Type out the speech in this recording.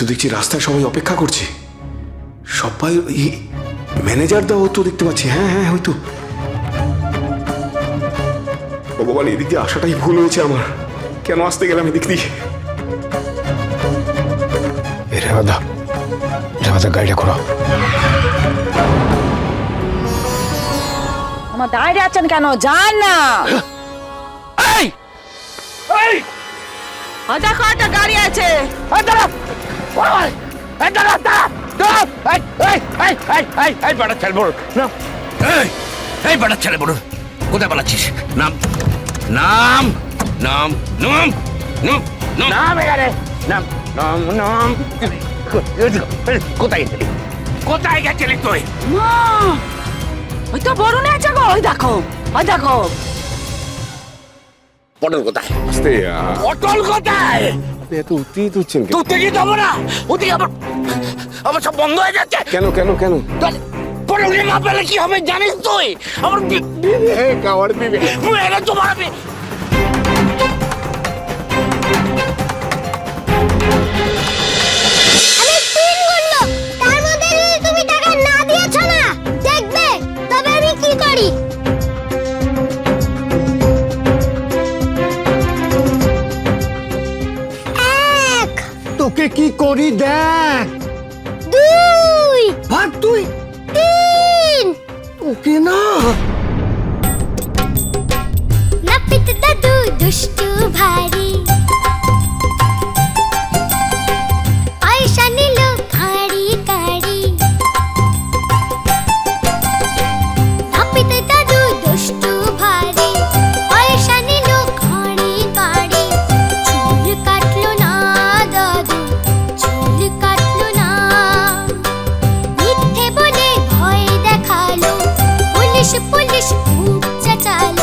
তো দেখছি রাস্তায় সবাই অপেক্ষা করছে। সবাই ম্যানেজার দাও তো দেখতে পাচ্ছি। হ্যাঁ হ্যাঁ হয়তো। ভগবান এদিক দিয়ে আসাটাই ভুল হয়েছে আমার। কেন আসতে গেলাম এদিক দিয়ে? এ রেবাদা রেবাদা গাড়িটা ঘোরা আমার দাঁড়িয়ে আছেন কেন? যান না। এই! এই গাড়ি আছে। দাঁড়া এই বড় ছেলে বড় না এই এই বড় ছেলে বড় কোথায় পালাচ্ছিস নাম নাম নাম নাম নাম নাম এখানে নাম নাম নাম কোথায় গেছিলি কোথায় গেছিলি তুই ওই তো বড় আছে গো ওই দেখো ওই দেখো পটল কোথায় পটল কোথায় এত উত্তেজিত হচ্ছেন তুই থেকে যাব না। ওদিকে আবার আবার সব বন্ধ হয়ে যাচ্ছে। কেন কেন কেন? পরে না পেলে কি হবে জানিস তুই? আমার আমার বিবেক মেরে তোমার বি- করি দেখ। দুই। ভাগ তুই তিন। ওকে না। পুলিশ খুব চেঁচালো।